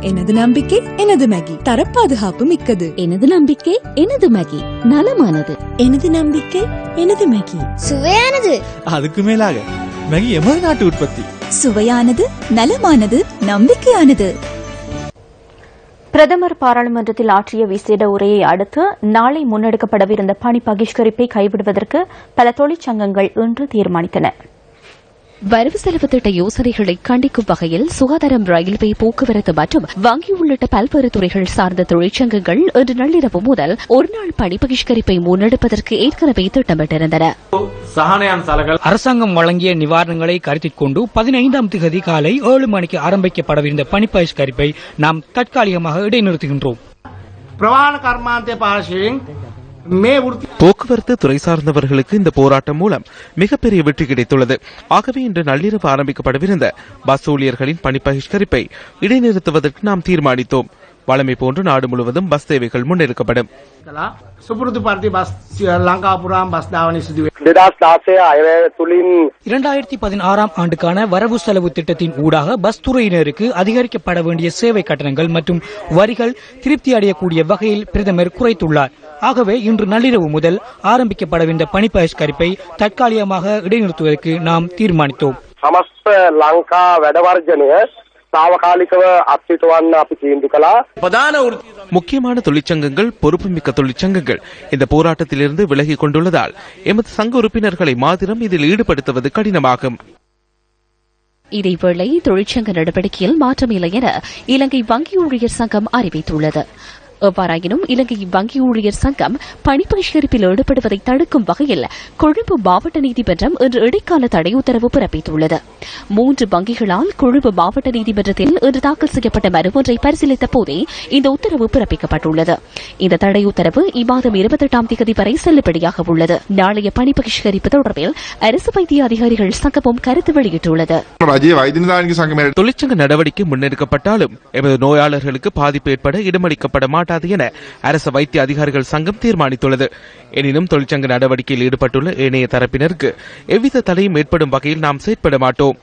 எனது நம்பிக்கை எனது மேகி தரப்பாதுகாப்பு மிக்கது. எனது நம்பிக்கை எனது மேகி நலமானது. எனது நம்பிக்கை எனது மேகி சுவையானது. அதுக்கு மேலாக மேகி எமது நாட்டு உற்பத்தி. சுவையானது நலமானது நம்பிக்கையானது. பிரதமர் பாராளுமன்றத்தில் ஆற்றிய விசேட உரையை அடுத்து நாளை முன்னெடுக்கப்படவிருந்த பணி பகிஷ்கரிப்பை கைவிடுவதற்கு பல தொழிற்சங்கங்கள் இன்று தீர்மானித்தன. வரவு செலவு திட்ட யோசனைகளை கண்டிக்கும் வகையில் சுகாதாரம் ரயில்வே போக்குவரத்து மற்றும் வங்கி உள்ளிட்ட பல்வேறு துறைகள் சார்ந்த தொழிற்சங்கங்கள் இன்று நள்ளிரவு முதல் ஒருநாள் பணி பகிஷ்கரிப்பை முன்னெடுப்பதற்கு ஏற்கனவே திட்டமிட்டிருந்தன. அரசாங்கம் வழங்கிய நிவாரணங்களை கருத்தில் கொண்டு பதினைந்தாம் திகதி காலை ஏழு மணிக்கு ஆரம்பிக்கப்படவிருந்த பணி பகிஷ்கரிப்பை நாம் தற்காலிகமாக இடைநிறுத்துகின்றோம். பிரவான கர்மாந்தே பாஷிங் மே போக்குவரத்து துறை சார்ந்தவர்களுக்கு இந்த போராட்டம் மூலம் மிகப்பெரிய வெற்றி கிடைத்துள்ளது. ஆகவே இன்று நள்ளிரவு ஆரம்பிக்கப்படவிருந்த பஸ் ஊழியர்களின் பணி பகிஷ்கரிப்பை இடைநிறுத்துவதற்கு நாம் தீர்மானித்தோம். வழமை போன்று நாடு முழுவதும் பஸ் சேவைகள் முன்னெடுக்கப்படும். இரண்டாயிரத்தி பதினாறாம் ஆண்டுக்கான வரவு செலவு திட்டத்தின் ஊடாக பஸ் துறையினருக்கு அதிகரிக்கப்பட வேண்டிய சேவை கட்டணங்கள் மற்றும் வரிகள் திருப்தி அடையக்கூடிய வகையில் பிரதமர் குறைத்துள்ளார். ஆகவே இன்று நள்ளிரவு முதல் ஆரம்பிக்கப்படவிருந்த பணி பரிஷ்கரிப்பை தற்காலிகமாக இடைநிறுத்துவதற்கு நாம் தீர்மானித்தோம். சமஸ்த லங்கா වැඩවර්ජනය තාවකාලිකව අත්හිටවන්න අපි තීන්දු කළා ප්‍රධාන වෘති முக்கியமான தொழிற்சங்கங்கள் பொறுப்புமிக்க தொழிற்சங்கங்கள் இந்த போராட்டத்திலிருந்து விலகிக் கொண்டுள்ளதால் எமது சங்க உறுப்பினர்களை மாத்திரம் இதில் ஈடுபடுத்துவது கடினமாகும் இதேவேளை தொழிற்சங்க நடவடிக்கையில் மாற்றமில்லை என இலங்கை வங்கி ஊழியர் சங்கம் அறிவித்துள்ளது எவ்வாறாயினும் இலங்கை வங்கி ஊழியர் சங்கம் பணி பகிஷ்கரிப்பில் ஈடுபடுவதை தடுக்கும் வகையில் கொழும்பு மாவட்ட நீதிமன்றம் இன்று இடைக்கால தடை உத்தரவு பிறப்பித்துள்ளது. மூன்று வங்கிகளால் கொழும்பு மாவட்ட நீதிமன்றத்தில் இன்று தாக்கல் செய்யப்பட்ட மனு ஒன்றை பரிசீலித்த போதே இந்த உத்தரவு பிறப்பிக்கப்பட்டுள்ளது. இந்த தடை உத்தரவு இம்மாதம் இருபத்தெட்டாம் தேதி வரை செல்லுபடியாக உள்ளது. நாளைய பணி பகிஷ்கரிப்பு தொடர்பில் அரசு வைத்திய அதிகாரிகள் சங்கமும் கருத்து வெளியிட்டுள்ளது. தொழிற்சங்க நடவடிக்கை முன்னெடுக்கப்பட்டாலும் எமது நோயாளர்களுக்கு பாதிப்பு ஏற்பட இடமளிக்கப்பட மாட்டோம் மாட்டாது என அரசு வைத்திய அதிகாரிகள் சங்கம் தீர்மானித்துள்ளது. எனினும் தொழிற்சங்க நடவடிக்கையில் ஈடுபட்டுள்ள ஏனைய தரப்பினருக்கு எவ்வித தடையும் ஏற்படும் வகையில் நாம் செயற்பட மாட்டோம்.